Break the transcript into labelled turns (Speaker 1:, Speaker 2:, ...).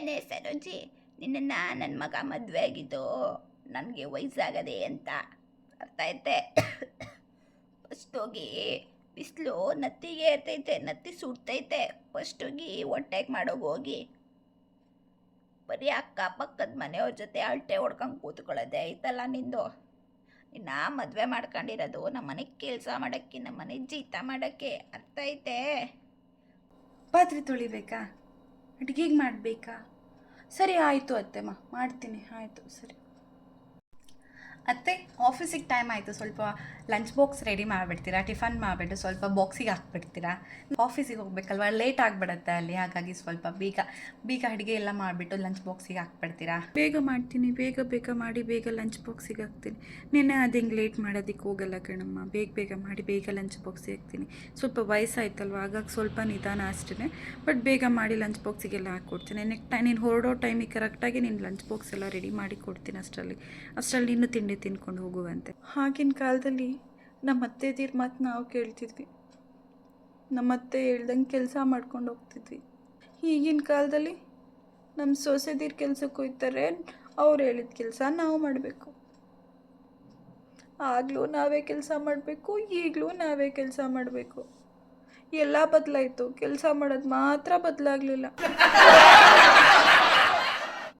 Speaker 1: ಏನೇ ಸರೋಜಿ ನಿನ್ನನ್ನು ನನ್ನ ಮಗ ಮದುವೆ ಆಗಿದ್ದು ನನಗೆ ವಯಸ್ಸಾಗದೆ ಅಂತ ಅರ್ಥ ಐತೆ ಫಸ್ಟ್ ಹೋಗಿ ಬಿಸಿಲು ನತ್ತಿಗೆ ಇರ್ತೈತೆ, ನತ್ತಿ ಸುಡ್ತೈತೆ. ಫಸ್ಟ್ ಹೋಗಿ ಹೊಟ್ಟೆಗೆ ಮಾಡೋಗಿ ಹೋಗಿ. ಬರೀ ಅಕ್ಕಪಕ್ಕದ ಮನೆಯವ್ರ ಜೊತೆ ಅಳ್ಟೆ ಹೊಡ್ಕೊಂಡು ಕೂತ್ಕೊಳ್ಳೋದೆ ಐತಲ್ಲ ನಿಂದು. ನಿನ್ನ ಮದುವೆ ಮಾಡ್ಕೊಂಡಿರೋದು ನಮ್ಮ ಮನೆಗೆ ಕೆಲಸ ಮಾಡೋಕ್ಕೆ ನಮ್ಮ ಮನೆ ಜೀತ ಮಾಡೋಕ್ಕೆ ಅರ್ಥ ಐತೆ
Speaker 2: ಪಾತ್ರೆ ತೊಳಿಬೇಕಾ? ಅಡುಗೆಗೆ ಮಾಡಬೇಕಾ? ಸರಿ ಆಯಿತು ಅತ್ತೆಮ್ಮ ಮಾಡ್ತೀನಿ. ಆಯಿತು ಸರಿ. ಅತ್ತೆ ಆಫೀಸಿಗೆ ಟೈಮ್ ಆಯಿತು. ಸ್ವಲ್ಪ ಲಂಚ್ ಬಾಕ್ಸ್ ರೆಡಿ ಮಾಡಿಬಿಡ್ತೀರಾ? ಟಿಫನ್ ಮಾಡಿಬಿಟ್ಟು ಸ್ವಲ್ಪ ಬಾಕ್ಸಿಗೆ ಹಾಕ್ಬಿಡ್ತೀರಾ? ಆಫೀಸಿಗೆ ಹೋಗ್ಬೇಕಲ್ವ? ಲೇಟ್ ಆಗಿಬಿಡತ್ತೆ ಅಲ್ಲಿ. ಹಾಗಾಗಿ ಸ್ವಲ್ಪ ಬೇಗ ಬೇಗ ಅಡುಗೆ ಎಲ್ಲ ಮಾಡಿಬಿಟ್ಟು ಲಂಚ್ ಬಾಕ್ಸಿಗೆ ಹಾಕ್ಬಿಡ್ತೀರಾ?
Speaker 3: ಬೇಗ ಮಾಡ್ತೀನಿ. ಬೇಗ ಬೇಗ ಮಾಡಿ ಬೇಗ ಲಂಚ್ ಬಾಕ್ಸಿಗೆ ಹಾಕ್ತೀನಿ. ನೆನೆ ಅದು ಹಿಂಗೆ ಲೇಟ್ ಮಾಡೋದಕ್ಕೆ ಹೋಗಲ್ಲ ಕಣಮ್ಮ. ಬೇಗ ಬೇಗ ಮಾಡಿ ಬೇಗ ಲಂಚ್ ಬಾಕ್ಸಿಗೆ ಹಾಕ್ತೀನಿ. ಸ್ವಲ್ಪ ವಯಸ್ಸಾಯ್ತಲ್ವ? ಹಾಗಾಗಿ ಸ್ವಲ್ಪ ನಿಧಾನ ಅಷ್ಟೇ ಬಟ್ ಬೇಗ ಮಾಡಿ ಲಂಚ್ ಬಾಕ್ಸಿಗೆಲ್ಲ ಹಾಕ್ಕೊಡ್ತೀನಿ. ನೆಕ್ಸ್ಟ್ ಟೈಮ್ ನೀನು ಹೊರಡೋ ಟೈಮಿಗೆ ಕರೆಕ್ಟಾಗಿ ನೀನು ಲಂಚ್ ಬಾಕ್ಸ್ ಎಲ್ಲ ರೆಡಿ ಮಾಡಿ ಕೊಡ್ತೀನಿ ಅಷ್ಟರಲ್ಲಿ. ಅಷ್ಟರಲ್ಲಿ ಇನ್ನೂ ತಿಂಡಿ ತಿನ್ಕೊಂಡು ಹೋಗುವಂತೆ. ಆಗಿನ ಕಾಲದಲ್ಲಿ ನಮ್ಮ ಅತ್ತೆದಿರ ಮಾತು ನಾವು ಕೇಳ್ತಿದ್ವಿ. ನಮ್ಮ ಅತ್ತೆ ಹೇಳ್ದಂಗೆ ಕೆಲಸ ಮಾಡ್ಕೊಂಡು ಹೋಗ್ತಿದ್ವಿ. ಈಗಿನ ಕಾಲದಲ್ಲಿ ನಮ್ಮ ಸೊಸೆದಿರ್ ಕೆಲ್ಸಕ್ಕೆ ಹೋಗ್ತಾರೆ ಅವ್ರು ಹೇಳಿದ ಕೆಲಸ ನಾವು ಮಾಡಬೇಕು. ಆಗಲೂ ನಾವೇ ಕೆಲಸ ಮಾಡಬೇಕು, ಈಗಲೂ ನಾವೇ ಕೆಲಸ ಮಾಡಬೇಕು. ಎಲ್ಲ ಬದಲಾಯಿತು. ಕೆಲಸ ಮಾಡೋದು ಮಾತ್ರ ಬದಲಾಗಲಿಲ್ಲ.